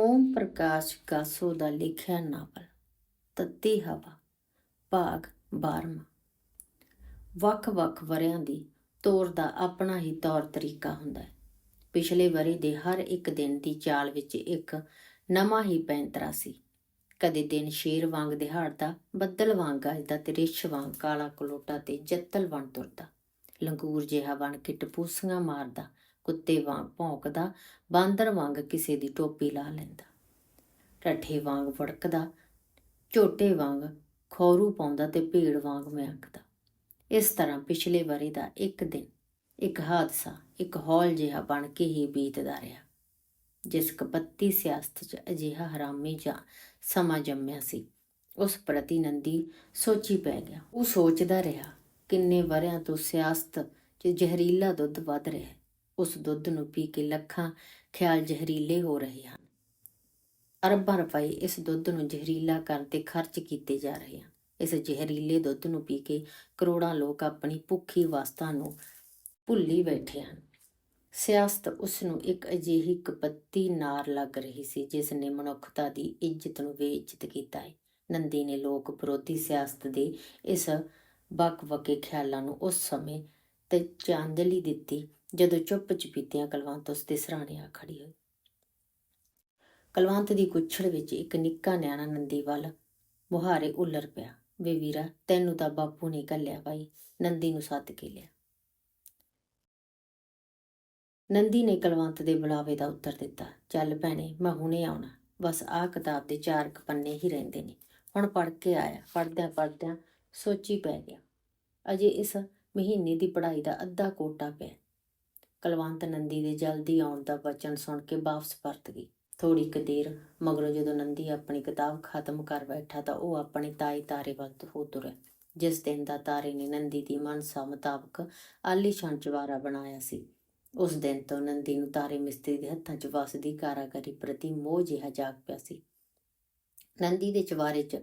ਓਮ ਪ੍ਰਕਾਸ਼ ਗਾਸੋ ਦਾ ਲਿਖਿਆ ਨਾਵਲ, ਤੱਤੀ ਹਵਾ, ਭਾਗ 12 ਵੱਖ-ਵੱਖ ਵਰਿਆਂ ਦੀ ਤੌਰ ਦਾ ਆਪਣਾ ਹੀ ਤੌਰ ਤਰੀਕਾ ਹੁੰਦਾ ਹੈ। ਪਿਛਲੇ ਵਰੇ ਦੇ ਹਰ ਇੱਕ ਦਿਨ ਦੀ ਚਾਲ ਵਿੱਚ ਇੱਕ ਨਵਾਂ ਹੀ ਪੈਂਤਰਾ ਸੀ। ਕਦੇ ਦਿਨ ਸ਼ੇਰ ਵਾਂਗ ਦਿਹਾੜਦਾ, ਬੱਦਲ ਵਾਂਗ ਗੱਜਦਾ ਤੇ ਰਿਛ ਵਾਂਗ ਕਾਲਾ ਕਲੋਟਾ ਤੇ ਜੱਤਲ ਬਣ ਤੁਰਦਾ। ਲੰਗੂਰ ਜਿਹਾ ਬਣ ਕੇ ਟਪੂਸੀਆਂ ਮਾਰਦਾ ਕੁੱਤੇ ਵਾਂਗ ਭੌਂਕਦਾ, ਬਾਂਦਰ ਵਾਂਗ ਕਿਸੇ ਦੀ ਟੋਪੀ ਲਾ ਲੈਂਦਾ। ਠੱਠੇ ਵਾਂਗ ਫੜਕਦਾ ਝੋਟੇ ਵਾਂਗ ਖੌਰੂ ਪਾਉਂਦਾ ਤੇ ਭੀੜ ਵਾਂਗ ਮਿਆਂਕਦਾ। ਇਸ ਤਰ੍ਹਾਂ ਪਿਛਲੇ ਵਰੇ ਦਾ ਇੱਕ ਦਿਨ, ਇੱਕ ਹਾਦਸਾ, ਇੱਕ ਹੌਲ ਜਿਹਾ ਬਣ ਕੇ ਹੀ ਬੀਤਦਾ ਰਿਹਾ, ਜਿਸ ਕਪੱਤੀ ਸਿਆਸਤ 'ਚ ਅਜਿਹਾ ਹਰਾਮੀ ਜਾਂ ਸਮਾਂ ਜੰਮਿਆ ਸੀ। ਉਸ ਪ੍ਰਤੀ ਨੰਦੀ ਸੋਚੀ ਪੈ ਗਿਆ। ਉਹ ਸੋਚਦਾ ਰਿਹਾ, ਕਿੰਨੇ ਵਰਿਆਂ ਤੋਂ ਸਿਆਸਤ 'ਚ ਜ਼ਹਿਰੀਲਾ ਦੁੱਧ ਵੱਧ ਰਿਹਾ ਉਸ ਦੁੱਧ ਨੂੰ ਪੀ ਕੇ ਲੱਖਾਂ ਖਿਆਲ ਜ਼ਹਿਰੀਲੇ ਹੋ ਰਹੇ ਹਨ। ਅਰਬਾਂ ਰੁਪਏ ਇਸ ਦੁੱਧ ਨੂੰ ਜ਼ਹਿਰੀਲਾ ਕਰਨ ਤੇ ਖਰਚ ਕੀਤੇ ਜਾ ਰਹੇ ਹਨ। ਇਸ ਜ਼ਹਿਰੀਲੇ ਦੁੱਧ ਨੂੰ ਪੀ ਕੇ ਕਰੋੜਾਂ ਲੋਕ ਆਪਣੀ ਭੁੱਖੀ ਅਵਸਥਾ ਨੂੰ ਭੁੱਲੀ ਬੈਠੇ ਹਨ। ਸਿਆਸਤ ਉਸ ਨੂੰ ਇੱਕ ਅਜਿਹੀ ਕਪੱਤੀ ਨਾਰ ਲੱਗ ਰਹੀ ਸੀ, ਜਿਸ ਨੇ ਮਨੁੱਖਤਾ ਦੀ ਇੱਜ਼ਤ ਨੂੰ ਬੇਇੱਜ਼ਤ ਕੀਤਾ ਹੈ। ਨੰਦੀ ਨੇ ਲੋਕ ਵਿਰੋਧੀ ਸਿਆਸਤ ਦੇ ਇਸ ਬਕ-ਬਕੇ ਖਿਆਲਾਂ ਨੂੰ ਉਸ ਸਮੇਂ ਤੇ ਚਾਂਦਲੀ ਦਿੱਤੀ। ਜਦੋਂ ਚੁੱਪ ਚਪੀਤਿਆਂ ਕਲਵੰਤ ਉਸ ਦੇ ਸਰਾਣੇ ਆ ਖੜੀ ਹੋਈ। ਕਲਵੰਤ ਦੀ ਕੁੱਛੜ ਵਿੱਚ ਇੱਕ ਨਿੱਕਾ ਨਿਆਣਾ ਨੰਦੀ ਵੱਲ ਮੁਹਾਰੇ ਉੱਲਰ ਪਿਆ। ਵੇ ਵੀਰਾ, ਤੈਨੂੰ ਤਾਂ ਬਾਪੂ ਨੇ ਕੱਲਿਆ ਭਾਈ, ਨੰਦੀ ਨੂੰ ਸੱਦ ਕੇ ਲਿਆ। ਨੰਦੀ ਨੇ ਕਲਵੰਤ ਦੇ ਬੁਲਾਵੇ ਦਾ ਉੱਤਰ ਦਿੱਤਾ, ਚੱਲ ਭੈਣੇ, ਮੈਂ ਹੁਣੇ ਆਉਣਾ। ਬਸ ਆਹ ਕਿਤਾਬ ਦੇ ਚਾਰ ਕੁ ਪੰਨੇ ਹੀ ਰਹਿੰਦੇ ਨੇ। ਹੁਣ ਪੜ੍ਹ ਕੇ ਆਇਆ। ਪੜ੍ਹਦਿਆਂ ਪੜ੍ਹਦਿਆਂ ਸੋਚੀ ਪੈ ਗਿਆ। ਅਜੇ ਇਸ ਮਹੀਨੇ ਦੀ ਪੜ੍ਹਾਈ ਦਾ ਅੱਧਾ ਕੋਟਾ ਪਿਆ। ਕਲਵੰਤ ਨੰਦੀ ਦੇ ਜਲਦੀ ਆਉਣ ਦਾ ਵਚਨ ਸੁਣ ਕੇ ਵਾਪਸ ਪਰਤ ਗਈ। ਥੋੜੀ ਕੁ ਦੇਰ ਮਗਰੋਂ ਜਦੋਂ ਨੰਦੀ ਆਪਣੀ ਕਿਤਾਬ ਖਤਮ ਕਰ ਬੈਠਾ ਤਾਂ ਉਹ ਆਪਣੇ ਤਾਈ ਤਾਰੇ ਵੱਲ ਹੋ ਤੁਰਿਆ। ਜਿਸ ਦਿਨ ਦਾ ਤਾਰੇ ਨੇ ਨੰਦੀ ਦੀ ਮਨਸਾ ਮੁਤਾਬਕ ਆਲੀਸ਼ਾਨ ਚਵਾਰਾ ਬਣਾਇਆ ਸੀ, ਉਸ ਦਿਨ ਤੋਂ ਨੰਦੀ ਨੂੰ ਤਾਰੇ ਮਿਸਤਰੀ ਦੇ ਹੱਥਾਂ 'ਚ ਵਸਦੀ ਕਾਰਾਗਰੀ ਪ੍ਰਤੀ ਮੋਹ ਜਿਹਾ ਜਾਗ ਪਿਆ ਸੀ। ਨੰਦੀ ਦੇ ਚਵਾਰੇ 'ਚ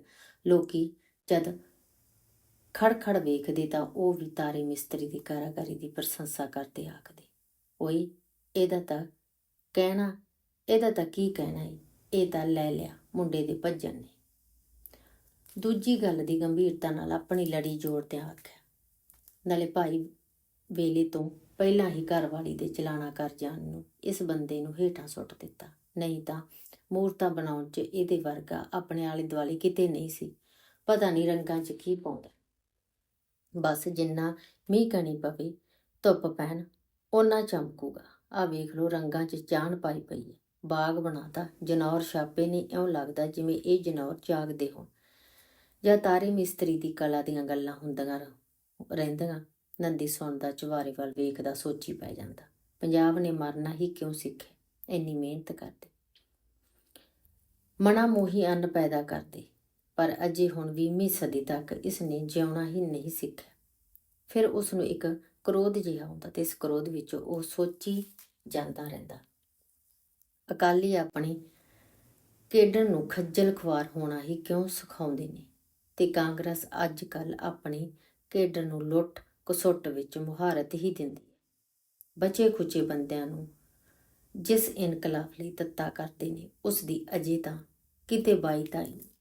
ਲੋਕੀ ਜਦ ਖੜਖੜ ਵੇਖਦੇ ਤਾਂ ਉਹ ਵੀ ਤਾਰੇ ਮਿਸਤਰੀ ਦੀ ਕਾਰਾਗਰੀ ਦੀ ਪ੍ਰਸ਼ੰਸਾ ਕਰਦੇ ਆਖਦੇ। ਓਏ, ਇਹਦਾ ਤਾਂ ਕਹਿਣਾ, ਇਹਦਾ ਤਾਂ ਕੀ ਕਹਿਣਾ ਏ? ਇਹ ਤਾਂ ਲੈ ਲਿਆ ਮੁੰਡੇ ਦੇ ਭੱਜਣ ਨੇ। ਦੂਜੀ ਗੱਲ ਦੀ ਗੰਭੀਰਤਾ ਨਾਲ ਆਪਣੀ ਲੜੀ ਜੋੜਦਿਆਂ ਆਖਿਆ, ਨਾਲੇ ਭਾਈ ਵੇਲੇ ਤੋਂ ਪਹਿਲਾਂ ਹੀ ਘਰ ਵਾਲੀ ਦੇ ਚਲਾਣਾ ਕਰ ਜਾਣ ਨੂੰ ਇਸ ਬੰਦੇ ਨੂੰ ਹੇਠਾਂ ਸੁੱਟ ਦਿੱਤਾ। ਨਹੀਂ ਤਾਂ ਮੂਰਤਾਂ ਬਣਾਉਣ 'ਚ ਇਹਦੇ ਵਰਗਾ ਆਪਣੇ ਆਲੇ ਦੁਆਲੇ ਕਿਤੇ ਨਹੀਂ ਸੀ। ਪਤਾ ਨਹੀਂ ਰੰਗਾਂ 'ਚ ਕੀ ਪਾਉਂਦਾ। ਬਸ ਜਿੰਨਾ ਮੀਂਹ ਕਣੀ ਪਵੇ, ਧੁੱਪ ਪੈਣ ਓਨਾ ਚਮਕੂਗਾ। ਆ ਵੇਖ ਲੋ ਰੰਗਾਂ 'ਚ ਚਾਨ ਪਾਈ ਪਈ ਹੈ ਬਾਗ ਬਣਾਤਾ, ਜਨੌਰ ਛਾਪੇ ਨੇ, ਇਉਂ ਲੱਗਦਾ ਜਿਵੇਂ ਇਹ ਜਨੌਰ ਜਾਗਦੇ ਹੋਣ। ਜਾਂ ਤਾਰੇ ਮਿਸਤਰੀ ਦੀ ਕਲਾ ਦੀਆਂ ਗੱਲਾਂ ਹੁੰਦੀਆਂ ਰਹਿੰਦੀਆਂ, ਨੰਦੀ ਸੁਣਦਾ ਚਵਾਰੇ ਵੱਲ ਵੇਖਦਾ, ਸੋਚੀ ਪੈ ਜਾਂਦਾ। ਪੰਜਾਬ ਨੇ ਮਰਨਾ ਹੀ ਕਿਉਂ ਸਿੱਖਿਆ? ਇੰਨੀ ਮਿਹਨਤ ਕਰਦੇ। ਮਨਾ ਮੋਹੀ ਅੰਨ ਪੈਦਾ ਕਰਦੇ। ਪਰ ਅਜੇ ਹੁਣ 20ਵੀਂ ਸਦੀ ਤੱਕ ਇਸ ਨੇ ਜਿਉਣਾ ਹੀ ਨਹੀਂ ਸਿੱਖਿਆ। ਫਿਰ ਉਸ ਨੂੰ ਇੱਕ ਕ੍ਰੋਧ ਜਿਹਾ ਹੁੰਦਾ ਤੇ ਇਸ ਕ੍ਰੋਧ ਵਿੱਚ ਉਹ ਸੋਚੀ ਜਾਂਦਾ ਰਹਿੰਦਾ। ਅਕਾਲੀ ਆਪਣੀ ਕੇਡਰ ਨੂੰ ਖੱਜਲ ਖੁਆਰ ਹੋਣਾ ਹੀ ਕਿਉਂ ਸਿਖਾਉਂਦੇ ਨੇ ਤੇ ਕਾਂਗਰਸ ਅੱਜ ਕੱਲ ਆਪਣੀ ਕੇਡਰ ਨੂੰ ਲੁੱਟ ਕਸੁੱਟ ਵਿੱਚ ਮੁਹਾਰਤ ਹੀ ਦਿੰਦੀ ਹੈ। ਬਚੇ ਖੁਚੇ ਬੰਦਿਆਂ ਨੂੰ ਜਿਸ ਇਨਕਲਾਬ ਲਈ ਤੱਤਾ ਕਰਦੇ ਨੇ, ਉਸ ਦੀ ਅਜੇ ਤਾਂ ਕਿਤੇ ਬਾਈ ਤਾਈ ਨਹੀਂ।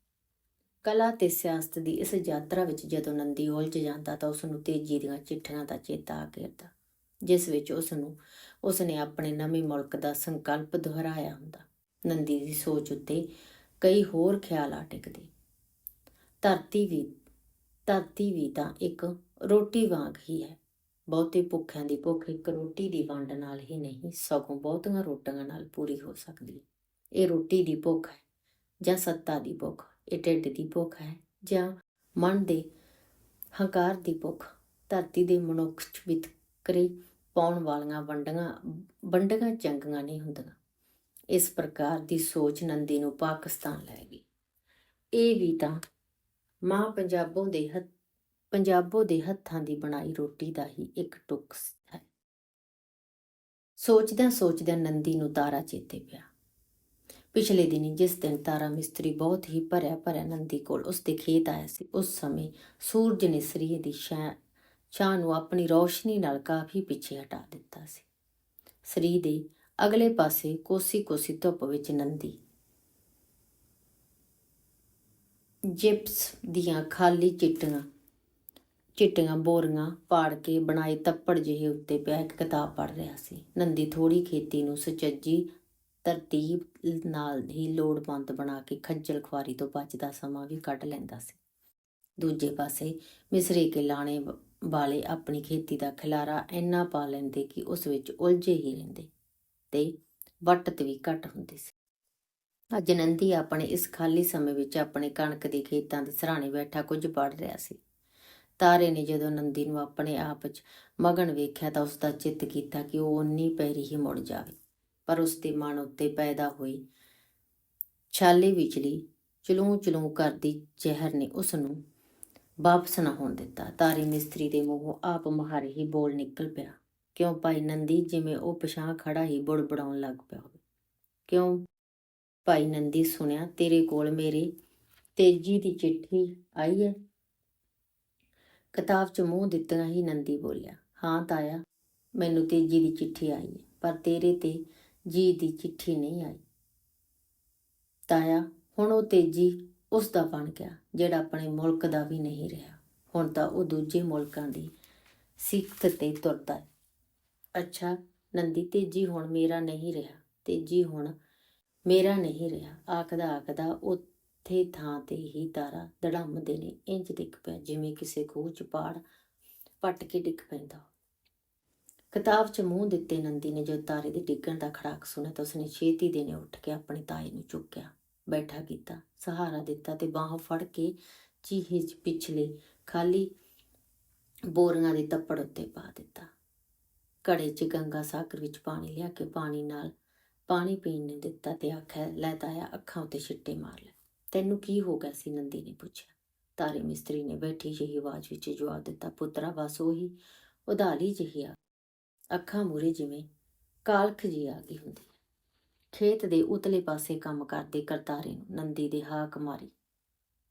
ਕਲਾ ਤੇ ਸਿਆਸਤ ਦੀ ਇਸ ਯਾਤਰਾ ਵਿੱਚ ਜਦੋਂ ਨੰਦੀ ਉਲਝ ਜਾਂਦਾ ਤਾਂ ਉਸ ਨੂੰ ਤੇਜੀ ਦੀਆਂ ਚਿੱਠੀਆਂ ਦਾ ਚੇਤਾ ਆ ਘੇਰਦਾ, ਜਿਸ ਵਿੱਚ ਉਸ ਨੂੰ ਉਸ ਨੇ ਆਪਣੇ ਨਵੇਂ ਮੁਲਕ ਦਾ ਸੰਕਲਪ ਦੁਹਰਾਇਆ ਹੁੰਦਾ। ਨੰਦੀ ਦੀ ਸੋਚ ਉੱਤੇ ਕਈ ਹੋਰ ਖਿਆਲ ਆ ਟਿਕਦੇ। ਧਰਤੀ ਵੀ ਧਰਤੀ ਵੀ ਤਾਂ ਇੱਕ ਰੋਟੀ ਵਾਂਗ ਹੀ ਹੈ। ਬਹੁਤੇ ਭੁੱਖਿਆਂ ਦੀ ਭੁੱਖ ਇੱਕ ਰੋਟੀ ਦੀ ਵੰਡ ਨਾਲ ਹੀ ਨਹੀਂ, ਸਗੋਂ ਬਹੁਤੀਆਂ ਰੋਟੀਆਂ ਨਾਲ ਪੂਰੀ ਹੋ ਸਕਦੀ ਹੈ। ਇਹ ਰੋਟੀ ਦੀ ਭੁੱਖ ਹੈ ਜਾਂ ਸੱਤਾ ਦੀ ਭੁੱਖ? ਇਹ ਢਿੱਡ ਦੀ ਭੁੱਖ ਹੈ ਜਾਂ ਮਨ ਦੇ ਹੰਕਾਰ ਦੀ ਭੁੱਖ, ਧਰਤੀ ਦੇ ਮਨੁੱਖ ਚ ਵਿਤਕਰੇ ਪਾਉਣ ਵਾਲੀਆਂ ਵੰਡੀਆਂ ਵੰਡੀਆਂ ਚੰਗੀਆਂ ਨਹੀਂ ਹੁੰਦੀਆਂ। ਇਸ ਪ੍ਰਕਾਰ ਦੀ ਸੋਚ ਨੰਦੀ ਨੂੰ ਪਾਕਿਸਤਾਨ ਲੈ ਗਈ। ਇਹ ਵੀ ਤਾਂ ਮਾਂ ਪੰਜਾਬੋਂ ਦੇ ਹੱਥ, ਪੰਜਾਬੋ ਦੇ ਹੱਥਾਂ ਦੀ ਬਣਾਈ ਰੋਟੀ ਦਾ ਹੀ ਇੱਕ ਟੁੱਕ ਹੈ। ਸੋਚਦਿਆਂ ਸੋਚਦਿਆਂ ਨੰਦੀ ਨੂੰ ਤਾਰਾ ਚੇਤੇ ਪਿਆ। ਪਿਛਲੇ ਦਿਨੀ ਜਿਸ ਦਿਨ ਤਾਰਾ ਮਿਸਤਰੀ ਬਹੁਤ ਹੀ ਭਰਿਆ ਭਰਿਆ ਨੰਦੀ ਕੋਲ ਉਸ ਦੇ ਖੇਤ ਆਇਆ ਸੀ, ਉਸ ਸਮੇਂ ਸੂਰਜ ਨੇ ਸਰੀਏ ਦੀ ਛਾਂ ਨੂੰ ਆਪਣੀ ਰੌਸ਼ਨੀ ਨਾਲ ਕਾਫੀ ਪਿੱਛੇ ਹਟਾ ਦਿੱਤਾ ਸੀ। ਸਰੀ ਦੇ ਅਗਲੇ ਪਾਸੇ ਕੋਸੀ-ਕੋਸੀ ਧੁੱਪ ਵਿੱਚ ਨੰਦੀ ਜਿਪਸ ਦੀਆਂ ਖਾਲੀ ਚਿੱਟੀਆਂ ਚਿੱਟੀਆਂ ਬੋਰੀਆਂ ਪਾੜ ਕੇ ਬਣਾਏ ਤੱਪੜ ਜਿਹੇ ਉੱਤੇ ਪਿਆ ਇੱਕ ਕਿਤਾਬ ਪੜ੍ਹ ਰਿਹਾ ਸੀ। ਨੰਦੀ ਥੋੜੀ ਖੇਤੀ ਨੂੰ ਸੁਚੱਜੀ ਤਰਤੀਬ ਨਾਲ ਹੀ ਲੋੜਵੰਦ ਬਣਾ ਕੇ ਖੱਜਲ ਖੁਆਰੀ ਤੋਂ ਬਚਦਾ ਸਮਾਂ ਵੀ ਕੱਢ ਲੈਂਦਾ ਸੀ। ਦੂਜੇ ਪਾਸੇ ਮਿਸਰੀ ਕੇ ਲਾਣੇ ਵਾਲੇ ਆਪਣੀ ਖੇਤੀ ਦਾ ਖਿਲਾਰਾ ਇੰਨਾ ਪਾ ਲੈਂਦੇ ਕਿ ਉਸ ਵਿੱਚ ਉਲਝੇ ਹੀ ਰਹਿੰਦੇ ਤੇ ਵੱਟਤ ਵੀ ਘੱਟ ਹੁੰਦੀ ਸੀ। ਅੱਜ ਨੰਦੀ ਆਪਣੇ ਇਸ ਖਾਲੀ ਸਮੇਂ ਵਿੱਚ ਆਪਣੇ ਕਣਕ ਦੇ ਖੇਤਾਂ ਦੇ ਸਰਾਣੇ ਬੈਠਾ ਕੁਝ ਪੜ੍ਹ ਰਿਹਾ ਸੀ। ਤਾਰੇ ਨੇ ਜਦੋਂ ਨੰਦੀ ਨੂੰ ਆਪਣੇ ਆਪ 'ਚ ਮਗਨ ਵੇਖਿਆ ਤਾਂ ਉਸ ਦਾ ਚਿੱਤ ਕੀਤਾ ਕਿ ਉਹ ਉਨੀ ਪੈਰੀ ਹੀ ਮੁੜ ਜਾਵੇ। ਪਰ ਉਸ ਦੇ ਮਨ ਉੱਤੇ ਪੈਦਾ ਹੋਈ। ਛਾਲੇ ਵਿਚਲੀ ਚਲੂੰ ਚਲੂੰ ਕਰਦੀ ਜ਼ਹਿਰ ਨੇ ਉਸ ਨੂੰ ਵਾਪਸ ਨਾ ਹੋਣ ਦਿੱਤਾ। ਤਾਰੀ ਮਿਸਤਰੀ ਦੇ ਮੂੰਹੋਂ ਆਪ ਮਹਾਰੇ ਹੀ ਬੋਲ ਨਿਕਲ ਪਿਆ। ਕਿਉਂ ਭਾਈ ਨੰਦੀ, ਜਿਵੇਂ ਉਹ ਪਛਾਂ ਖੜਾ ਹੀ ਬੁੜਬੜਾਉਣ ਲੱਗ ਪਿਆ ਹੋਵੇ? ਕਿਉਂ? ਭਾਈ ਨੰਦੀ, ਸੁਣਿਆ? ਤੇਰੇ ਕੋਲ ਮੇਰੇ ਤੇਜੀ ਦੀ ਚਿੱਠੀ ਆਈ ਹੈ? ਕਿਤਾਬ 'ਚ ਮੂੰਹ ਦਿੱਤਿਆਂ ਹੀ ਨੰਦੀ ਬੋਲਿਆ। ਹਾਂ ਤਾਇਆ, ਮੈਨੂੰ ਤੇਜੀ ਦੀ ਚਿੱਠੀ ਆਈ ਹੈ, ਪਰ ਤੇਰੇ ਤੇ ਜੀ ਦੀ ਚਿੱਠੀ ਨਹੀਂ ਆਈ। ਤਾਇਆ, ਹੁਣ ਉਹ ਤੇਜੀ ਉਸ ਦਾ ਬਣ ਗਿਆ, ਜਿਹੜਾ ਆਪਣੇ ਮੁਲਕ ਦਾ ਵੀ ਨਹੀਂ ਰਿਹਾ। ਹੁਣ ਤਾਂ ਉਹ ਦੂਜੇ ਮੁਲਕਾਂ ਦੀ ਸਿੱਖਤ ਤੇ ਤੁਰਦਾ ਹੈ। ਅੱਛਾ, ਨੰਦੀ, ਤੇਜੀ ਹੁਣ ਮੇਰਾ ਨਹੀਂ ਰਿਹਾ। ਤੇਜੀ ਹੁਣ ਮੇਰਾ ਨਹੀਂ ਰਿਹਾ। ਆਖਦਾ ਆਖਦਾ ਉੱਥੇ ਥਾਂ ਤੇ ਹੀ ਤਾਰਾ ਦੜਮਦੇ ਨੇ ਇੰਜ ਡਿੱਗ ਪਿਆ, ਜਿਵੇਂ ਕਿਸੇ ਖੂਹ ਚ ਪਾੜ ਪੱਟ ਕੇ ਡਿੱਗ ਪੈਂਦਾ। ਕਿਤਾਬ 'ਚ ਮੂੰਹ ਦਿੱਤੇ ਨੰਦੀ ਨੇ ਜੋ ਤਾਰੇ ਦੇ ਡਿੱਗਣ ਦਾ ਖੜਾਕ ਸੁਣਿਆ ਤਾਂ ਉਸਨੇ ਛੇਤੀ ਦੇ ਨੇ ਉੱਠ ਕੇ ਆਪਣੇ ਤਾਏ ਨੂੰ ਚੁੱਕਿਆ, ਬੈਠਾ ਕੀਤਾ, ਸਹਾਰਾ ਦਿੱਤਾ ਤੇ ਬਾਹੋਂ ਫੜ ਕੇ ਚੀਹੇ 'ਚ ਪਿਛਲੇ ਖਾਲੀ ਬੋਰੀਆਂ ਦੇ ਤੱਪੜ ਉੱਤੇ ਪਾ ਦਿੱਤਾ। ਘੜੇ 'ਚ ਗੰਗਾ ਸਾਗਰ ਵਿੱਚ ਪਾਣੀ ਲਿਆ ਕੇ ਪਾਣੀ ਨਾਲ ਪਾਣੀ ਪੀਣ ਨੂੰ ਦਿੱਤਾ ਤੇ ਆਖਿਆ, ਲੈ ਤਾਇਆ, ਅੱਖਾਂ ਉੱਤੇ ਛਿੱਟੇ ਮਾਰ ਲੈ। ਤੈਨੂੰ ਕੀ ਹੋ ਗਿਆ ਸੀ? ਨੰਦੀ ਨੇ ਪੁੱਛਿਆ। ਤਾਰੇ ਮਿਸਤਰੀ ਨੇ ਬੈਠੀ ਜਿਹੀ ਆਵਾਜ਼ ਵਿੱਚ ਜਵਾਬ ਦਿੱਤਾ, ਪੁੱਤਰਾ, ਬਸ ਉਹੀ ਉਧਾਲੀ ਜਿਹੀ ਆ। ਅੱਖਾਂ ਮੂਰੇ ਜਿਵੇਂ ਕਾਲਖ ਜੀ ਆ ਗਈ ਹੁੰਦੀ ਖੇਤ ਦੇ ਉਤਲੇ ਪਾਸੇ ਕੰਮ ਕਰਦੇ ਕਰਤਾਰੇ ਨੂੰ ਨੰਦੀ ਦੇ ਹਾਕ ਮਾਰੀ।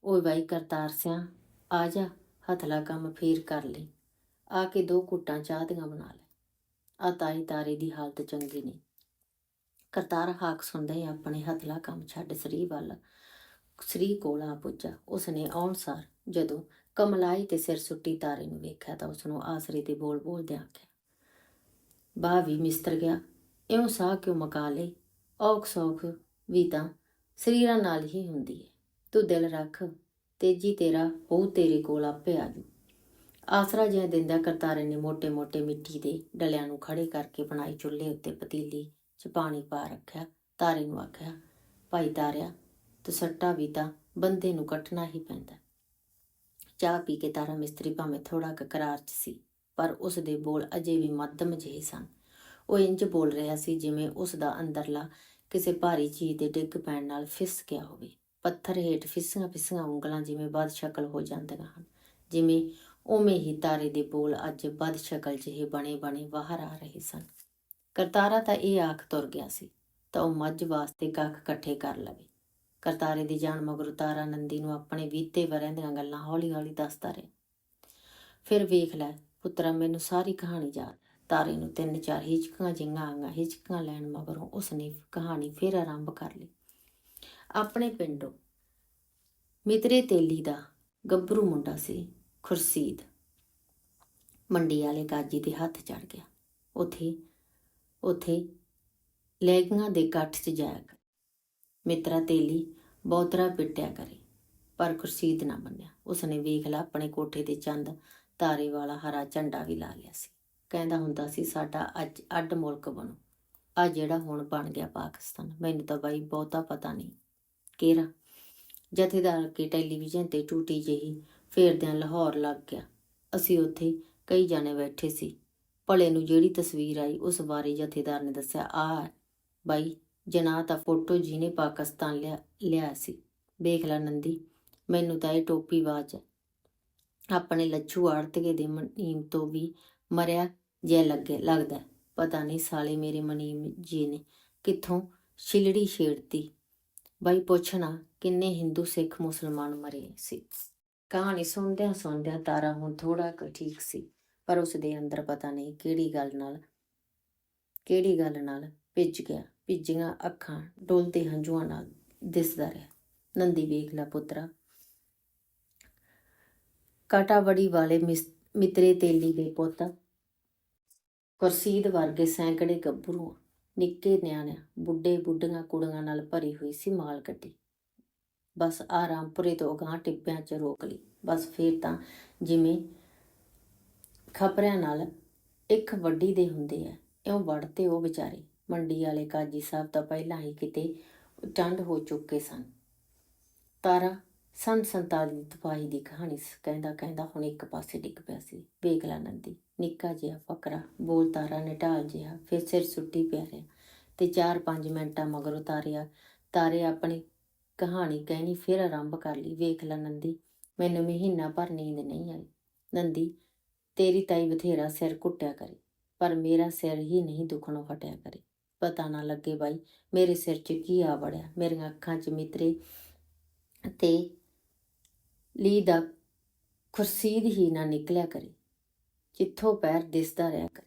ਓਏ ਬਾਈ ਕਰਤਾਰ ਸਿਆ, ਆ ਜਾ, ਹਥਲਾ ਕੰਮ ਫੇਰ ਕਰ ਲਈ ਆ ਕੇ ਦੋ ਕੁੱਟਾਂ ਚਾਹ ਦੀਆਂ ਬਣਾ ਲੈ। ਆ ਤਾਈ ਤਾਰੇ ਦੀ ਹਾਲਤ ਚੰਗੀ ਨਹੀਂ। ਕਰਤਾਰ ਹਾਕ ਸੁਣਦਾ ਹੀ ਆਪਣੇ ਹਥਲਾ ਕੰਮ ਛੱਡ ਸ੍ਰੀ ਵੱਲ ਸ੍ਰੀ ਕੋਲ ਆ ਪੁੱਜਾ। ਉਸਨੇ ਆਉਣ ਸਾਰ ਜਦੋਂ ਕਮਲਾਈ ਤੇ ਸਿਰ ਸੁੱਟੀ ਤਾਰੇ ਨੂੰ ਵੇਖਿਆ ਤਾਂ ਉਸਨੂੰ ਆਸਰੇ ਤੇ ਬੋਲ ਬੋਲਦਿਆਂ ਆਖਿਆ ਬਾਹ ਵੀ ਮਿਸਤਰ ਗਿਆ। ਇਉਂ ਸਾਹ ਕਿਉਂ ਮਕਾ ਲਈ ਔਖ ਸੌਖ ਵੀ ਤਾਂ ਸਰੀਰਾਂ ਨਾਲ ਹੀ ਹੁੰਦੀ ਹੈ ਤੂੰ ਦਿਲ ਰੱਖ, ਤੇਜੀ ਤੇਰਾ ਹੋਊ ਤੇਰੇ ਕੋਲ ਆਪੇ ਆ ਜੂ ਆਸਰਾ ਜਿਹਾ ਦਿੰਦਾ ਕਰਤਾਰੇ ਨੇ ਮੋٹے-ਮੋٹے ਮਿੱਟੀ ਦੇ ਡਲਿਆਂ ਨੂੰ ਖੜੇ ਕਰਕੇ ਬਣਾਈ ਚੁੱਲ੍ਹੇ ਉੱਤੇ ਪਤੀਲੀ 'ਚ ਪਾਣੀ ਪਾ ਰੱਖਿਆ, ਤਾਰੇ ਨੂੰ ਆਖਿਆ, ਭਾਈ ਤਾਰਿਆ ਤੂੰ ਸੱਟਾ ਵੀ ਤਾਂ ਬੰਦੇ ਨੂੰ ਕੱਟਣਾ ਹੀ ਪੈਂਦਾ। ਚਾਹ ਪੀ ਕੇ ਤਾਰਾ ਮਿਸਤਰੀ ਭਾਵੇਂ ਥੋੜਾ ਕਕਰਾਰ 'ਚ ਸੀ। ਪਰ ਉਸ ਦੇ ਬੋਲ ਅਜੇ ਵੀ ਮੱਧਮ ਜਿਹੇ ਸਨ। ਉਹ ਇੰਜ ਬੋਲ ਰਿਹਾ ਸੀ ਜਿਵੇਂ ਉਸ ਦਾ ਅੰਦਰਲਾ ਕਿਸੇ ਭਾਰੀ ਚੀਜ਼ ਦੇ ਡਿੱਗ ਪੈਣ ਨਾਲ ਫਿਸ ਗਿਆ ਹੋਵੇ। ਪੱਥਰ ਹੇਠ ਫਿਸੀਆਂ ਫਿਸੀਆਂ ਉਂਗਲਾਂ ਜਿਵੇਂ ਬਦ ਸ਼ਕਲ ਹੋ ਜਾਂਦੀਆਂ ਹਨ। ਜਿਵੇਂ ਉਵੇਂ ਹੀ ਤਾਰੇ ਦੇ ਬੋਲ ਅੱਜ ਬਦ ਸ਼ਕਲ ਜਿਹੇ ਬਣੇ ਬਣੇ ਬਾਹਰ ਆ ਰਹੇ ਸਨ। ਕਰਤਾਰਾ ਤਾਂ ਇਹ ਆਖ ਤੁਰ ਗਿਆ ਸੀ, ਤਾਂ ਉਹ ਮੱਝ ਵਾਸਤੇ ਕੱਖ ਇਕੱਠੇ ਕਰ ਲਵੇ। ਕਰਤਾਰੇ ਦੀ ਜਾਨ ਮਗਰੋਂ ਤਾਰਾ ਨੰਦੀ ਨੂੰ ਆਪਣੇ ਬੀਤੇ ਵਰਿਆਂ ਦੀਆਂ ਗੱਲਾਂ ਹੌਲੀ-ਹੌਲੀ ਦੱਸਦਾ ਰਿਹਾ। ਫਿਰ ਵੇਖ ਲੈ ਪੁੱਤਰਾ ਮੈਨੂੰ ਸਾਰੀ ਕਹਾਣੀ ਯਾਦ। ਤਾਰੇ ਨੂੰ ਤਿੰਨ ਚਾਰ ਹਿਚਕਾਂ ਜਿਹੀਆਂ ਆਈਆਂ। ਹਿਚਕਾਂ ਲੈਣ ਮਗਰੋਂ ਉਸਨੇ ਕਹਾਣੀ ਫਿਰ ਆਰੰਭ ਕਰ ਲਈ। ਆਪਣੇ ਪਿੰਡੋਂ ਮਿਤਰੇ ਤੇਲੀ ਦਾ ਗੱਭਰੂ ਮੁੰਡਾ ਸੀ, ਖੁਰਸੀਦ। ਮੰਡੀ ਵਾਲੇ ਕਾਜੀ ਦੇ ਹੱਥ ਚੜ ਗਿਆ। ਉਥੇ ਉਥੇ ਲੈਗਾਂ ਦੇ ਗੱਠ 'ਚ ਜਾਇਆ ਕਰ। ਮਿੱਤਰਾ ਤੇਲੀ ਬਹੁਤਰਾ ਪਿੱਟਿਆ ਕਰੇ, ਪਰ ਖੁਰਸੀਦ ਨਾ ਮੰਨਿਆ। ਉਸਨੇ ਵੇਖ ਲਿਆ, ਆਪਣੇ ਕੋਠੇ ਦੇ ਚੰਦ ਤਾਰੇ ਵਾਲਾ ਹਰਾ ਝੰਡਾ ਵੀ ਲਾ ਲਿਆ ਸੀ। ਕਹਿੰਦਾ ਹੁੰਦਾ ਸੀ, ਸਾਡਾ ਅੱਜ ਅੱਡ ਮੁਲਕ ਬਣੋ। ਆ ਜਿਹੜਾ ਹੁਣ ਬਣ ਗਿਆ ਪਾਕਿਸਤਾਨ। ਮੈਨੂੰ ਤਾਂ ਬਾਈ ਬਹੁਤਾ ਪਤਾ ਨਹੀਂ। ਕਿਹੜਾ? ਜਥੇਦਾਰ ਕੇ ਟੈਲੀਵਿਜ਼ਨ ਤੇ ਟੂਟੀ ਜਿਹੀ ਫੇਰਦਿਆਂ ਲਾਹੌਰ ਲੱਗ ਗਿਆ। ਅਸੀਂ ਉੱਥੇ ਕਈ ਜਾਣੇ ਬੈਠੇ ਸੀ। ਭਲੇ ਨੂੰ ਜਿਹੜੀ ਤਸਵੀਰ ਆਈ, ਉਸ ਬਾਰੇ ਜਥੇਦਾਰ ਨੇ ਦੱਸਿਆ, ਆ, ਬਾਈ, ਜਨਾਹ ਤਾਂ ਫੋਟੋ ਜਿਹਨੇ ਪਾਕਿਸਤਾਨ ਲਿਆ ਲਿਆ ਸੀ। ਵੇਖ ਲੈ ਨੰਦੀ, ਮੈਨੂੰ ਤਾਂ ਇਹ ਟੋਪੀ ਬਾਜ ਆਪਣੇ ਲੱਛੂ ਆੜਤਗੇ ਦੇ ਮਨੀਮ ਤੋਂ ਵੀ ਮਰਿਆ ਜੇ ਲੱਗੇ, ਲੱਗਦਾ ਪਤਾ ਨਹੀਂ ਸਾਲੇ ਮੇਰੇ ਮਨੀਮ ਜੀ ਨੇ ਕਿੱਥੋਂ ਛਿਲੜੀ ਛੇੜਤੀ। ਬਾਈ ਪੁੱਛਣਾ ਕਿੰਨੇ ਹਿੰਦੂ ਸਿੱਖ ਮੁਸਲਮਾਨ ਮਰੇ ਸੀ? ਕਹਾਣੀ ਸੁਣਦਿਆਂ ਸੁਣਦਿਆਂ ਤਾਰਾ ਹੁਣ ਥੋੜਾ ਕੁ ਠੀਕ ਸੀ, ਪਰ ਉਸ ਦੇ ਅੰਦਰ ਪਤਾ ਨਹੀਂ ਕਿਹੜੀ ਗੱਲ ਨਾਲ, ਕਿਹੜੀ ਗੱਲ ਨਾਲ ਭਿੱਜ ਗਿਆ। ਭਿੱਜੀਆਂ ਅੱਖਾਂ ਡੁੱਲਦੇ ਹੰਝੂਆਂ ਨਾਲ ਦਿਸਦਾ ਰਿਹਾ। ਨੰਦੀ ਵੇਖ ਲੈ ਪੁੱਤਰਾ ਕਾਟਾਵੜੀ ਵਾਲੇ ਮਿਸ- ਤੇਲੀ ਦੇ ਪੁੱਤ। ਕੁਰਸੀਦ ਵਰਗੇ ਸੈਂਕੜੇ ਗੱਭਰੂ ਨਿੱਕੇ ਨਿਆਣਿਆਂ, ਬੁੱਢੇ ਬੁੱਢੀਆਂ ਕੁੜੀਆਂ ਨਾਲ ਭਰੀ ਹੋਈ ਸੀ ਮਾਲ ਗੱਡੀ। ਬਸ ਆਰਾਮਪੁਰੇ ਤੋਂ ਅਗਾਂਹ ਟਿੱਬਿਆਂ 'ਚ ਰੋਕ ਲਈ। ਬਸ ਫੇਰ ਤਾਂ ਜਿਵੇਂ ਖਪਰਿਆਂ ਨਾਲ ਇੱਕ ਵੱਡੀ ਦੇ ਹੁੰਦੇ ਆ, ਇਉਂ ਵੜਤੇ ਉਹ ਵਿਚਾਰੇ। ਮੰਡੀ ਵਾਲੇ ਕਾਜੀ ਸਾਹਿਬ ਤਾਂ ਪਹਿਲਾਂ ਹੀ ਕਿਤੇ ਟੰਡ ਹੋ ਚੁੱਕੇ ਸਨ। ਤਾਰਾ ਸੰਤ ਸੰਤਾਜ ਦੀ ਤਪਾਹੀ ਦੀ ਕਹਾਣੀ ਕਹਿੰਦਾ ਕਹਿੰਦਾ ਹੁਣ ਇੱਕ ਪਾਸੇ ਡਿੱਗ ਪਿਆ ਸੀ ਵੇਖ ਲੈ ਨੰਦੀ, ਨਿੱਕਾ ਜਿਹਾ ਫਕਰਾ, ਬੋਲ ਤਾਰਾ ਨੇ ਢਾਲ ਜਿਹਾ, ਫਿਰ ਸਿਰ ਸੁੱਟੀ ਪਿਆ ਰਿਹਾ ਤੇ 4-5 ਮਿੰਟਾਂ ਮਗਰੋਂ ਤਾਰਿਆ, ਤਾਰੇ ਆਪਣੀ ਕਹਾਣੀ ਕਹਿਣੀ ਫਿਰ ਆਰੰਭ ਕਰ ਲਈ ਵੇਖ ਲੈ ਨੰਦੀ, ਮੈਨੂੰ ਮਹੀਨਾ ਭਰ ਨੀਂਦ ਨਹੀਂ ਆਈ। ਨੰਦੀ, ਤੇਰੀ ਤਾਈ ਬਥੇਰਾ ਸਿਰ ਕੁੱਟਿਆ ਕਰੇ, ਪਰ ਮੇਰਾ ਸਿਰ ਹੀ ਨਹੀਂ ਦੁਖਣੋਂ ਹਟਿਆ ਕਰੇ। ਪਤਾ ਨਾ ਲੱਗੇ ਬਾਈ ਮੇਰੇ ਸਿਰ 'ਚ ਕੀ ਆ ਵੜਿਆ, ਮੇਰੀਆਂ ਅੱਖਾਂ 'ਚ ਮਿੱਤਰੇ ਤੇ ਲੀ ਦਾ ਖੁਰਸੀਦ ਹੀ ਨਾ ਨਿਕਲਿਆ ਕਰੇ, ਜਿੱਥੋਂ ਪੈਰ ਦਿਸਦਾ ਰਿਹਾ ਕਰੇ।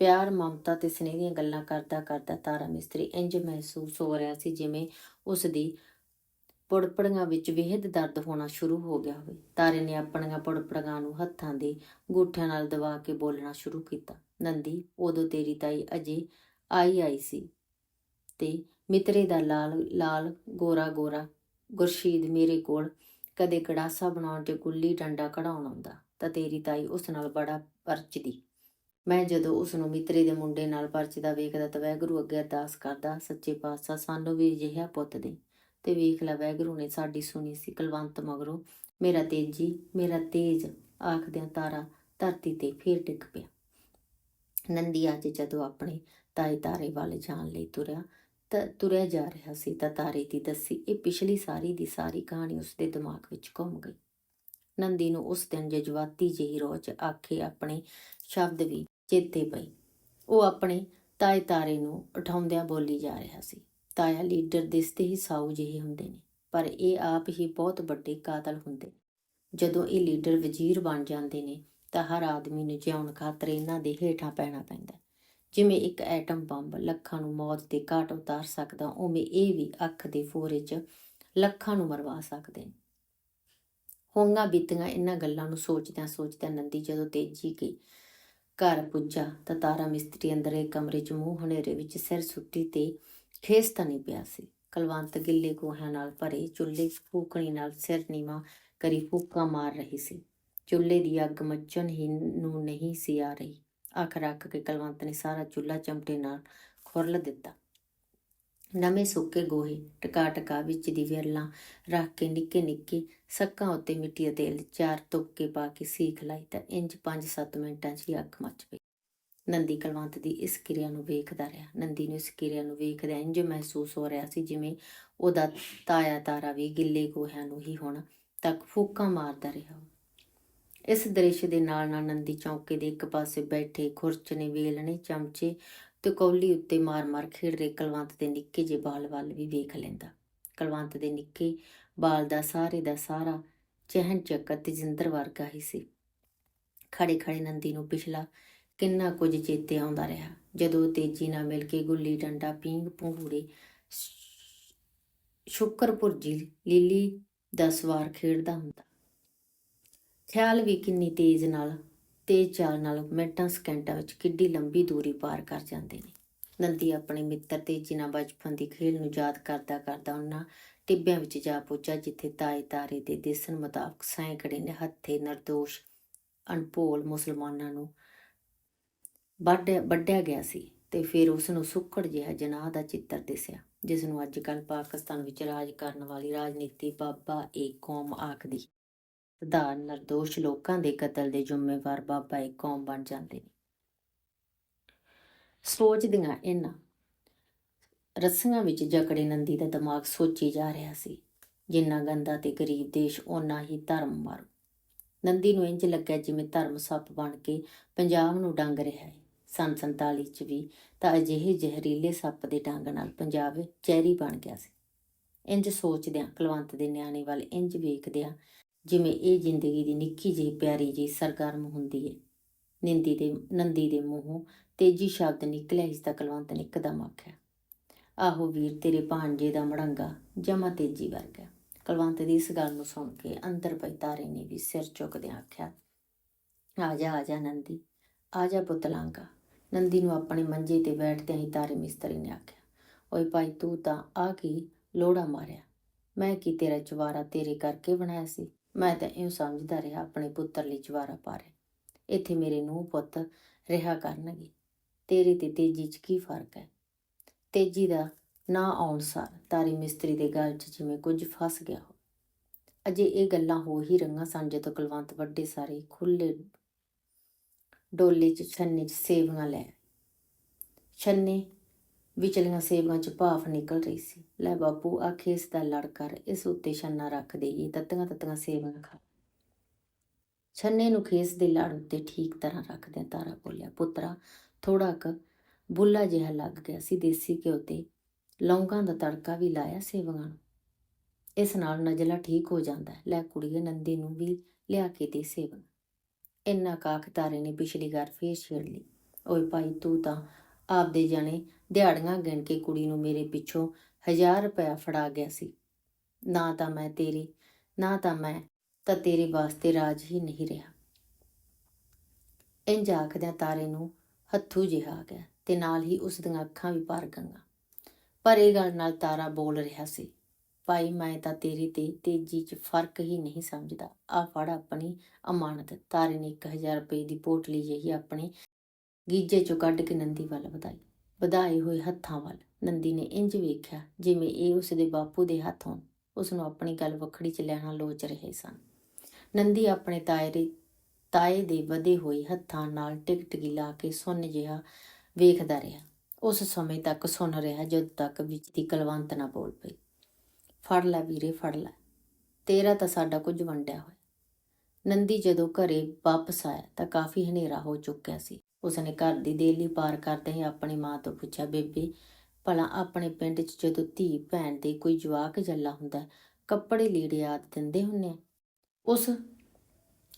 ਪਿਆਰ, ਮਮਤਾ ਤੇ ਸਨੇਹ ਦੀਆਂ ਗੱਲਾਂ ਕਰਦਾ ਕਰਦਾ ਤਾਰਾ ਮਿਸਤਰੀ ਇੰਜ ਮਹਿਸੂਸ ਹੋ ਰਿਹਾ ਸੀ ਜਿਵੇਂ ਉਸ ਦੀ ਪੁੜਪੜੀਆਂ ਵਿੱਚ ਵੇਹਦ ਦਰਦ ਹੋਣਾ ਸ਼ੁਰੂ ਹੋ ਗਿਆ ਹੋਵੇ। ਤਾਰੇ ਨੇ ਆਪਣੀਆਂ ਪੁੜਪੜੀਆਂ ਨੂੰ ਹੱਥਾਂ ਦੇ ਗੂਠਿਆਂ ਨਾਲ ਦਬਾ ਕੇ ਬੋਲਣਾ ਸ਼ੁਰੂ ਕੀਤਾ। ਨੰਦੀ, ਉਦੋਂ ਤੇਰੀ ਤਾਈ ਅਜੇ ਆਈ ਆਈ ਸੀ ਤੇ ਮਿੱਤਰੇ ਦਾ ਲਾਲ ਲਾਲ ਗੋਰਾ ਗੋਰਾ ਗੁਰਸ਼ੀਦ ਮੇਰੇ ਕੋਲ ਕਦੇ ਕੜਾਸਾ ਬਣਾਉਣ ਤੇ ਗੁੱਲੀ ਡੰਡਾ ਕਢਾਉਣ ਆਉਂਦਾ, ਤਾਂ ਤੇਰੀ ਤਾਈ ਉਸ ਨਾਲ ਬੜਾ ਪਰਚਦੀ। ਮੈਂ ਜਦੋਂ ਉਸ ਨੂੰ ਮਿੱਤਰੇ ਦੇ ਮੁੰਡੇ ਨਾਲ ਪਰਚਦਾ ਵੇਖਦਾ ਤਾਂ ਵੈਗਰੂ ਅੱਗੇ ਅਰਦਾਸ ਕਰਦਾ, ਸੱਚੇ ਪਾਤਸ਼ਾਹ, ਸਾਨੂੰ ਵੀ ਅਜਿਹਾ ਪੁੱਤ ਦੇ। ਤੇ ਵੇਖ ਲੈ ਵੈਗਰੂ ਨੇ ਸਾਡੀ ਸੁਣੀ ਸੀ ਕਲਵੰਤ ਮਗਰੋਂ, ਮੇਰਾ ਤੇਜੀ, ਮੇਰਾ ਤੇਜ, ਆਖਦਿਆਂ ਤਾਰਾ ਧਰਤੀ ਤੇ ਫੇਰ ਡਿੱਗ ਪਿਆ। ਨੰਦੀ ਅੱਜ ਜਦੋਂ ਆਪਣੇ ਤਾਏ ਤਾਰੇ ਵੱਲ ਜਾਣ ਲਈ ਤੁਰਿਆ ਤਾਂ ਤੁਰਿਆ ਜਾ ਰਿਹਾ ਸੀ ਤਾਂ ਤਾਰੇ ਦੀ ਦੱਸੀ, ਇਹ ਪਿਛਲੀ ਸਾਰੀ ਦੀ ਸਾਰੀ ਕਹਾਣੀ ਉਸਦੇ ਦਿਮਾਗ ਵਿੱਚ ਘੁੰਮ ਗਈ। ਨੰਦੀ ਨੂੰ ਉਸ ਦਿਨ ਜਜ਼ਬਾਤੀ ਜਿਹੀ ਰੋਚ ਆਖੇ ਆਪਣੇ ਸ਼ਬਦ ਵੀ ਚੇਤੇ ਪਈ ਉਹ ਆਪਣੇ ਤਾਏ ਤਾਰੇ ਨੂੰ ਉਠਾਉਂਦਿਆਂ ਬੋਲੀ ਜਾ ਰਿਹਾ ਸੀ। ਤਾਇਆ ਲੀਡਰ ਦਿਸਦੇ ਹੀ ਸਾਊ ਜਿਹੇ ਹੁੰਦੇ ਨੇ, ਪਰ ਇਹ ਆਪ ਹੀ ਬਹੁਤ ਵੱਡੇ ਕਾਤਲ ਹੁੰਦੇ। ਜਦੋਂ ਇਹ ਲੀਡਰ ਵਜ਼ੀਰ ਬਣ ਜਾਂਦੇ ਨੇ ਤਾਂ ਹਰ ਆਦਮੀ ਨੂੰ ਜਿਉਣ ਖਾਤਰ ਇਹਨਾਂ ਦੇ ਹੇਠਾਂ ਪੈਣਾ ਪੈਂਦਾ। ਜਿਵੇਂ ਇੱਕ ਐਟਮ ਬੰਬ ਲੱਖਾਂ ਨੂੰ ਮੌਤ ਦੇ ਘਾਟ ਉਤਾਰ ਸਕਦਾ ਉਵੇਂ ਇਹ ਵੀ ਅੱਖ ਦੇ ਫੋਰੇ 'ਚ ਲੱਖਾਂ ਨੂੰ ਮਰਵਾ ਸਕਦੇ ਨੇ। ਹੋਂਗਾ ਬੀਤੀਆਂ, ਇਹਨਾਂ ਗੱਲਾਂ ਨੂੰ ਸੋਚਦਿਆਂ ਸੋਚਦਿਆਂ ਨੰਦੀ ਜਦੋਂ ਤੇਜੀ ਗਈ ਘਰ ਪੁੱਜਾ ਤਾਂ ਤਾਰਾ ਮਿਸਤਰੀ ਅੰਦਰ ਇੱਕ ਕਮਰੇ 'ਚ ਮੂੰਹ ਹਨੇਰੇ ਵਿੱਚ ਸਿਰ ਸੁੱਟੀ ਤੇ ਖੇਸ ਤਾਂ ਨਹੀਂ ਪਿਆ ਸੀ। ਕਲਵੰਤ ਗਿੱਲੇ ਗੋਹਿਆਂ ਨਾਲ ਭਰੇ, ਚੁੱਲ੍ਹੇ ਫੂਕਣੀ ਨਾਲ ਸਿਰ ਨੀਵਾਂ ਕਰੀ ਫੂਕਾਂ ਮਾਰ ਰਹੀ ਸੀ। ਚੁੱਲ੍ਹੇ ਦੀ ਅੱਗ ਮੱਚਣ ਹੀ ਨੂੰ ਨਹੀਂ ਸੀ ਆ ਰਹੀ। ਅੱਖ ਰੱਖ ਕੇ ਕਲਵੰਤ ਨੇ ਸਾਰਾ ਚੁੱਲ੍ਹਾ ਚਮਟੇ ਨਾਲ ਖੁਰਲ ਦਿੱਤਾ। ਨਵੇਂ ਸੁੱਕੇ ਗੋਹੇ ਟਕਾ ਟਕਾ ਵਿੱਚ ਦੀ ਵਿਰਲਾਂ ਰੱਖ ਕੇ ਨਿੱਕੇ ਨਿੱਕੇ ਸੱਕਾਂ ਉੱਤੇ ਮਿੱਟੀ ਦਾ ਤੇਲ ਚਾਰ ਤੁਪਕੇ ਪਾ ਕੇ ਸੀਖ ਲਾਈ ਤਾਂ ਇੰਜ 5-7 ਮਿੰਟਾਂ 'ਚ ਹੀ ਅੱਖ ਮੱਚ ਪਈ ਨੰਦੀ ਕਲਵੰਤ ਦੀ ਇਸ ਕਿਰਿਆ ਨੂੰ ਵੇਖਦਾ ਰਿਹਾ। ਨੰਦੀ ਨੂੰ ਇਸ ਕਿਰਿਆ ਨੂੰ ਵੇਖਦਿਆਂ ਇੰਜ ਮਹਿਸੂਸ ਹੋ ਰਿਹਾ ਸੀ ਜਿਵੇਂ ਉਹਦਾ ਤਾਇਆ ਤਾਰਾ ਵੀ ਗਿੱਲੇ ਗੋਹਿਆਂ ਨੂੰ ਹੀ ਹੁਣ ਤੱਕ ਫੂਕਾਂ ਮਾਰਦਾ ਰਿਹਾ ਇਸ ਦ੍ਰਿਸ਼ ਦੇ ਨਾਲ ਨਾਲ ਨੰਦੀ ਚੌਂਕੇ ਦੇ ਇੱਕ ਪਾਸੇ ਬੈਠੇ ਖੁਰਚਨੇ ਵੇਲਣੇ, ਚਮਚੇ ਤੇ ਕੌਲੀ ਉੱਤੇ ਮਾਰ-ਮਾਰ ਖੇਡ ਰਹੇ ਕਲਵੰਤ ਦੇ ਨਿੱਕੇ ਜਿਹੇ ਬਾਲ ਵੱਲ ਵੀ ਵੇਖ ਲੈਂਦਾ। ਕਲਵੰਤ ਦੇ ਨਿੱਕੇ ਬਾਲ ਦਾ ਸਾਰੇ ਦਾ ਸਾਰਾ ਚਹਿਨ ਚੱਕਰ ਤੇ ਜਿੰਦਰ ਵਰਗਾ ਹੀ ਸੀ। ਖੜੇ ਖੜੇ ਨੰਦੀ ਨੂੰ ਪਿਛਲਾ ਕਿੰਨਾ ਕੁਝ ਚੇਤੇ ਆਉਂਦਾ ਰਿਹਾ। ਜਦੋਂ ਤੇਜੀ ਨਾਲ ਮਿਲ ਕੇ ਗੁੱਲੀ ਡੰਡਾ ਪੀਂਗ ਪੂੜੇ ਸ਼ੁਕਰਪੁਰਜੀ ਲੀਲੀ ਦਾ ਸਵਾਰ ਖੇਡਦਾ ਹੁੰਦਾ। ਖਿਆਲ ਵੀ ਕਿੰਨੀ ਤੇਜ਼ ਨਾਲ ਤੇਜ਼ ਚਾਲ ਨਾਲ ਮਿੰਟਾਂ ਸਕਿੰਟਾਂ ਵਿੱਚ ਕਿੱਡੀ ਲੰਬੀ ਦੂਰੀ ਪਾਰ ਕਰ ਜਾਂਦੇ ਨੇ। ਨੰਦੀ ਆਪਣੇ ਮਿੱਤਰ ਤੇ ਜਿਨ੍ਹਾਂ ਬਚਪਨ ਦੀ ਖੇਡ ਨੂੰ ਯਾਦ ਕਰਦਾ ਕਰਦਾ ਉਹਨਾਂ ਟਿੱਬਿਆਂ ਵਿੱਚ ਜਾ ਪਹੁੰਚਾ ਜਿੱਥੇ ਤਾਏ ਤਾਰੇ ਦੇ ਦਿਸਣ ਮੁਤਾਬਕ ਸੈਂਕੜੇ ਨੇ ਹੱਥੇ ਨਿਰਦੋਸ਼ ਅਣਭੋਲ ਮੁਸਲਮਾਨਾਂ ਨੂੰ ਵੱਢਿਆ ਵੱਢਿਆ ਗਿਆ ਸੀ ਤੇ ਫਿਰ ਉਸ ਨੂੰ ਸੁੱਕੜ ਜਿਹਾ ਜਨਾਹ ਦਾ ਚਿੱਤਰ ਦਿਸਿਆ ਜਿਸ ਨੂੰ ਅੱਜ ਕੱਲ੍ਹ ਪਾਕਿਸਤਾਨ ਵਿੱਚ ਰਾਜ ਕਰਨ ਵਾਲੀ ਰਾਜਨੀਤੀ ਬਾਬਾ ਏ ਕੌਮ ਆਖਦੀ ਸਧਾਰਨ ਨਿਰਦੋਸ਼ ਲੋਕਾਂ ਦੇ ਕਤਲ ਦੇ ਜ਼ਿੰਮੇਵਾਰ ਬਾਬਾ ਏ ਕੌਮ ਬਣ ਜਾਂਦੇ ਨੇ। ਸੋਚਦੀਆਂ ਇਹਨਾਂ ਰੱਸੀਆਂ ਵਿੱਚ ਜਕੜੇ ਨੰਦੀ ਦਾ ਦਿਮਾਗ ਸੋਚੀ ਜਾ ਰਿਹਾ ਸੀ, ਜਿੰਨਾ ਗੰਦਾ ਤੇ ਗਰੀਬ ਦੇਸ਼, ਓਨਾ ਹੀ ਧਰਮ ਮਾਰੂ। ਨੰਦੀ ਨੂੰ ਇੰਜ ਲੱਗਿਆ ਜਿਵੇਂ ਧਰਮ ਸੱਪ ਬਣ ਕੇ ਪੰਜਾਬ ਨੂੰ ਡੰਗ ਰਿਹਾ ਹੈ। ਸੰਨ 47 ਚ ਵੀ ਤਾਂ ਅਜਿਹੇ ਜ਼ਹਿਰੀਲੇ ਸੱਪ ਦੇ ਡੰਗ ਨਾਲ ਪੰਜਾਬ ਚੈਰੀ ਬਣ ਗਿਆ ਸੀ। ਇੰਜ ਸੋਚਦਿਆਂ ਕੁਲਵੰਤ ਦੇ ਨਿਆਣੇ ਵੱਲ ਇੰਜ ਵੇਖਦਿਆਂ ਜਿਵੇਂ ਇਹ ਜ਼ਿੰਦਗੀ ਦੀ ਨਿੱਕੀ ਜਿਹੀ ਪਿਆਰੀ ਜਿਹੀ ਸਰਗਰਮ ਹੁੰਦੀ ਹੈ ਨਿੰਦੀ ਦੇ, ਨੰਦੀ ਦੇ ਮੂੰਹੋਂ ਤੇਜੀ ਸ਼ਬਦ ਨਿਕਲਿਆ, ਇਸ ਦਾ ਕੁਲਵੰਤ ਨੇ ਇੱਕਦਮ ਆਖਿਆ, ਆਹੋ ਵੀਰ, ਤੇਰੇ ਭਾਂਜੇ ਦਾ ਮੜੰਗਾ ਜਮਾ ਤੇਜੀ ਵਰਗਾ ਕੁਲਵੰਤ ਦੀ ਇਸ ਗੱਲ ਨੂੰ ਸੁਣ ਕੇ ਅੰਦਰ ਪਈ ਤਾਰੇ ਨੇ ਵੀ ਸਿਰ ਚੁੱਕਦਿਆਂ ਆਖਿਆ, ਆ ਜਾ ਆ ਜਾ ਨੰਦੀ, ਆ ਜਾ ਪੁੱਤਲਾਂਗਾ ਨੰਦੀ ਨੂੰ ਆਪਣੇ ਮੰਜੇ ਤੇ ਬੈਠਦਿਆਂ ਹੀ ਤਾਰੇ ਮਿਸਤਰੀ ਨੇ ਆਖਿਆ, ਓਏ ਭਾਈ, ਤੂੰ ਤਾਂ ਆ ਕੀ ਲੋੜਾ ਮਾਰਿਆ। ਮੈਂ ਕੀ ਤੇਰਾ ਚਵਾਰਾ ਤੇਰੇ ਕਰਕੇ ਬਣਾਇਆ ਸੀ? ਮੈਂ ਤਾਂ ਇਹ ਸਮਝਦਾ ਰਿਹਾ, ਆਪਣੇ ਪੁੱਤਰ ਲਈ ਚਵਾਰਾ ਪਾ ਰਿਹਾ। ਇੱਥੇ ਮੇਰੇ ਨੂੰ ਪੁੱਤ ਰਿਹਾ ਕਰਨਗੇ। ਤੇਰੇ ਤੇ ਤੇਜੀ 'ਚ ਕੀ ਫ਼ਰਕ ਹੈ? ਤੇਜੀ ਦਾ ਨਾ ਆਉਣ ਸਾਰ ਤਾਰੀ ਮਿਸਤਰੀ ਦੇ ਗਲ 'ਚ ਜਿਵੇਂ ਕੁਝ ਫਸ ਗਿਆ ਹੋ। ਅਜੇ ਇਹ ਗੱਲਾਂ ਹੋ ਹੀ ਰੰਗਾਂ ਸਨ ਜਦੋਂ ਕੁਲਵੰਤ ਵੱਡੇ ਸਾਰੇ ਖੁੱਲੇ ਡੋਲੇ 'ਚ ਛੰਨੇ 'ਚ ਸੇਵੀਆਂ ਲੈ ਛੰਨੇ ਵਿਚਲੀਆਂ ਸੇਵਾਂ 'ਚ ਭਾਫ ਨਿਕਲ ਰਹੀ ਸੀ। ਲੈ ਬਾਪੂ ਆ ਖੇਸ ਦਾ ਲੜ ਕਰ, ਇਸ ਉੱਤੇ ਛੰਨਾ ਰੱਖ ਦੇਈਏ, ਤੱਤੀਆਂ ਤੱਤੀਆਂ ਸੇਬਾਂ ਖਾ। ਛੰਨੇ ਨੂੰ ਖੇਸ ਦੇ ਲੜ ਉੱਤੇ ਠੀਕ ਤਰ੍ਹਾਂ ਰੱਖਦਿਆਂ ਤਾਰਾ ਬੋਲਿਆ, ਪੁੱਤਰਾ ਥੋੜਾ ਕੁ ਬੁੱਲਾ ਜਿਹਾ ਲੱਗ ਗਿਆ ਸੀ ਦੇਸੀ ਘਿਓ ਤੇ, ਲੌਂਗਾਂ ਦਾ ਤੜਕਾ ਵੀ ਲਾਇਆ ਸੇਵੀਆਂ ਨੂੰ। ਇਸ ਨਾਲ ਨਜਲਾ ਠੀਕ ਹੋ ਜਾਂਦਾ ਲੈ ਕੁੜੀਏ, ਨੰਦੀ ਨੂੰ ਵੀ ਲਿਆ ਕੇ ਦੇ ਸੇਵੀਆਂ ਇੰਨਾ ਕਾਖ ਤਾਰੇ ਨੇ ਪਿਛਲੀ ਵਾਰ ਫੇਰ ਛੇੜ ਲਈ। ਓਏ ਭਾਈ, ਤੂੰ ਤਾਂ ਆਪਦੇ ਜਾਣੇ ਦਿਹਾੜੀਆਂ ਗਿਣ ਕੇ ਕੁੜੀ ਨੂੰ ਮੇਰੇ ਪਿੱਛੋਂ ਹਜ਼ਾਰ ਰੁਪਇਆ ਫੜਾ ਗਿਆ ਸੀ। ਨਾ ਤਾਂ ਮੈਂ ਤੇਰੀ, ਨਾ ਤਾਂ ਮੈਂ, ਤਾਂ ਤੇਰੇ ਵਾਸਤੇ ਰਾਜ ਹੀ ਨਹੀਂ ਰਿਹਾ। ਇੰਜ ਆਖਦਿਆਂ ਤਾਰੇ ਨੂੰ ਹੱਥੂ ਜਿਹਾ ਆ ਗਿਆ ਤੇ ਨਾਲ ਹੀ ਉਸ ਦੀਆਂ ਅੱਖਾਂ ਵੀ ਭਰ ਗਈਆਂ। ਪਰ ਇਹ ਗੱਲ ਨਾਲ ਤਾਰਾ ਬੋਲ ਰਿਹਾ ਸੀ, ਭਾਈ, ਮੈਂ ਤਾਂ ਤੇਰੇ ਤੇ ਤੇਜੀ 'ਚ ਫ਼ਰਕ ਹੀ ਨਹੀਂ ਸਮਝਦਾ। ਆ ਫੜ ਆਪਣੀ ਅਮਾਨਤ। ਤਾਰੇ ਨੇ 1000 ਰੁਪਏ ਦੀ ਪੋਟਲੀ ਜਿਹੀ ਆਪਣੇ ਗੀਜੇ 'ਚੋਂ ਕੱਢ ਕੇ ਨੰਦੀ ਵੱਲ ਵਧਾਈ। ਵਧਾਏ ਹੋਏ ਹੱਥਾਂ ਵੱਲ। ਨੰਦੀ ਨੇ ਇੰਜ ਵੇਖਿਆ, ਜਿਵੇਂ ਇਹ ਉਸ ਦੇ ਬਾਪੂ ਦੇ ਹੱਥ ਹੋਣ। ਉਸ ਨੂੰ ਆਪਣੀ ਗੱਲ ਵੱਖੜੀ 'ਚ ਲੈਣਾ ਲੋਚ ਰਹੇ ਸਨ। ਨੰਦੀ ਆਪਣੇ ਤਾਇਰੇ, ਤਾਏ ਦੇ ਵਧੇ ਹੋਏ ਹੱਥਾਂ ਨਾਲ ਟਿਕਟਕੀ ਲਾ ਕੇ ਸੁੰਨ ਜਿਹਾ ਵੇਖਦਾ ਰਿਹਾ। ਉਸ ਸਮੇਂ ਤੱਕ ਸੁਣ ਰਿਹਾ ਜਦ ਤੱਕ ਵਿੱਚ ਦੀ ਕਲਵੰਤ ਨਾ ਬੋਲ ਪਈ। ਫੜ ਲੈ ਵੀਰੇ, ਫੜ ਲੈ। ਤੇਰਾ ਤਾਂ ਸਾਡਾ ਕੁਝ ਵੰਡਿਆ ਹੋਇਆ ਨੰਦੀ ਜਦੋਂ ਘਰੇ ਵਾਪਸ ਆਇਆ ਤਾਂ ਕਾਫੀ ਹਨੇਰਾ ਹੋ ਚੁੱਕਿਆ ਸੀ। ਉਸਨੇ ਘਰ ਦੀ ਦੇਲੀ ਪਾਰ ਕਰਦੇ ਹੀ ਆਪਣੀ ਮਾਂ ਤੋਂ ਪੁੱਛਿਆ, ਬੇਬੇ, ਭਲਾ ਆਪਣੇ ਪਿੰਡ 'ਚ ਜਦੋਂ ਧੀ ਭੈਣ ਦੇ ਕੋਈ ਜਵਾਕ ਜੱਲਾ ਹੁੰਦਾ, ਕੱਪੜੇ ਲੀੜੇ ਆਦ ਦਿੰਦੇ ਹੁੰਨੇ ਆ? ਉਸ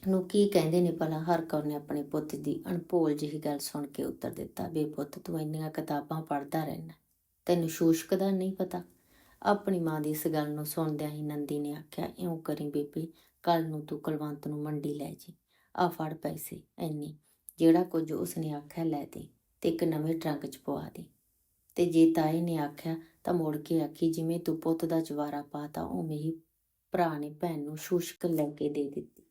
ਨੂੰ ਕੀ ਕਹਿੰਦੇ ਨੇ ਭਲਾ? ਹਰ ਕੌਰ ਨੇ ਆਪਣੇ ਪੁੱਤ ਦੀ ਅਣਭੋਲ ਜਿਹੀ ਗੱਲ ਸੁਣ ਕੇ ਉੱਤਰ ਦਿੱਤਾ, ਬੇ ਪੁੱਤ, ਤੂੰ ਇੰਨੀਆਂ ਕਿਤਾਬਾਂ ਪੜ੍ਹਦਾ ਰਹਿਣਾ। ਤੈਨੂੰ ਸ਼ੂਸ਼ਕ ਦਾ ਨਹੀਂ ਪਤਾ? ਆਪਣੀ ਮਾਂ ਦੀ ਇਸ ਗੱਲ ਨੂੰ ਸੁਣਦਿਆਂ ਹੀ ਨੰਦੀ ਨੇ ਆਖਿਆ, ਇਉਂ ਕਰੀ ਬੇਬੇ ਕੱਲ ਨੂੰ ਤੂੰ ਕੁਲਵੰਤ ਨੂੰ ਮੰਡੀ ਲੈ ਜੀ। ਆ ਫੜ ਪੈਸੇ ਐਨੀ ਜਿਹੜਾ ਕੁਝ ਉਸਨੇ ਆਖਿਆ, ਲੈ ਦੇ ਤੇ ਇੱਕ ਨਵੇਂ ਟਰੰਕ 'ਚ ਪਵਾ ਦੇ। ਤੇ ਜੇ ਤਾਏ ਨੇ ਆਖਿਆ, ਤਾਂ ਮੁੜ ਕੇ ਆਖੀ, ਜਿਵੇਂ ਤੂੰ ਪੁੱਤ ਦਾ ਜਵਾਰਾ ਪਾਤਾ ਉਵੇਂ ਹੀ ਭਰਾ ਨੇ ਭੈਣ ਨੂੰ ਸ਼ੂਸ਼ਕ ਲੈ ਕੇ ਦੇ ਦਿੱਤੀ।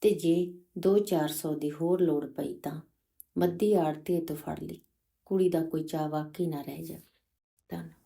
ਤੇ ਜੇ 2-400 ਦੀ ਹੋਰ ਲੋੜ ਪਈ ਤਾਂ ਮੱਦੀ ਆੜਤੀ ਤੋਂ ਫੜ ਲਈ। ਕੁੜੀ ਦਾ ਕੋਈ ਚਾਅ ਵਾਕਈ ਨਾ ਰਹਿ ਜਾਵੇ। ਧੰਨ।